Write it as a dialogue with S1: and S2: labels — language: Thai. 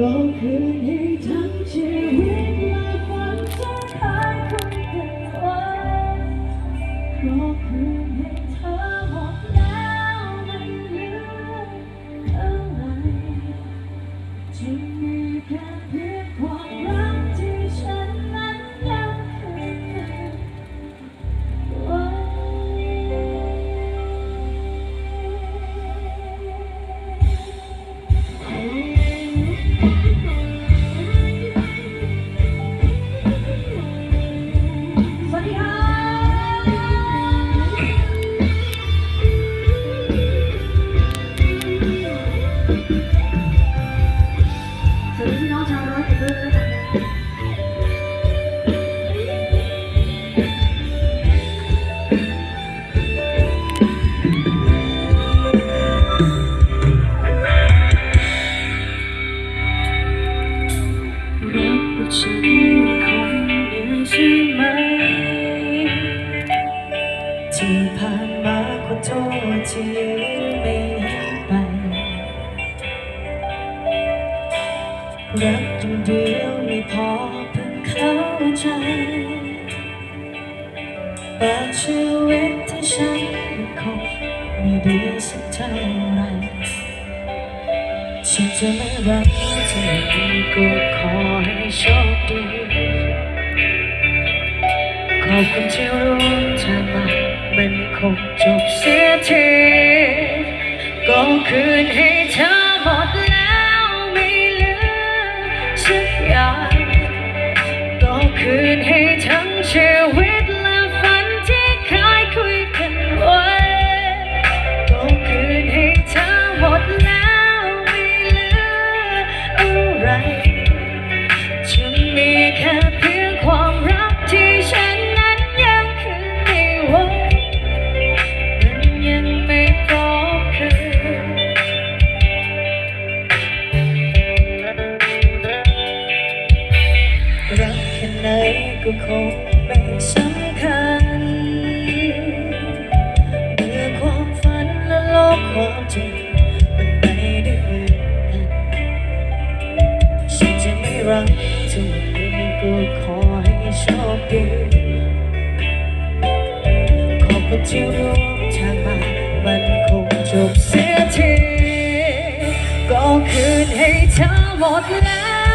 S1: ก็คืนให้ทั้งชีวิต รักอย่างเดียวไม่พอเพิ่งเข้าใจแต่ชีวิตที่ฉันคงไม่ดีสักเท่าไรฉันจะไม่รักเธอก็ขอให้โชคดีขอบคุณที่รู้ทางมามันคงจบเสียทีก็คืนให้ อย่างก็คืนให้ทั้งชี ก็คงไม่สำคัญเมื่อความฝันและโลกความจริงมันไม่ได้เหมือนกันฉันจะไม่รักเธอก็ขอให้โชคดีขอบคุณที่ร่วมทางมามันคงจบเสียที ก็คืนให้เธอหมดแล้ว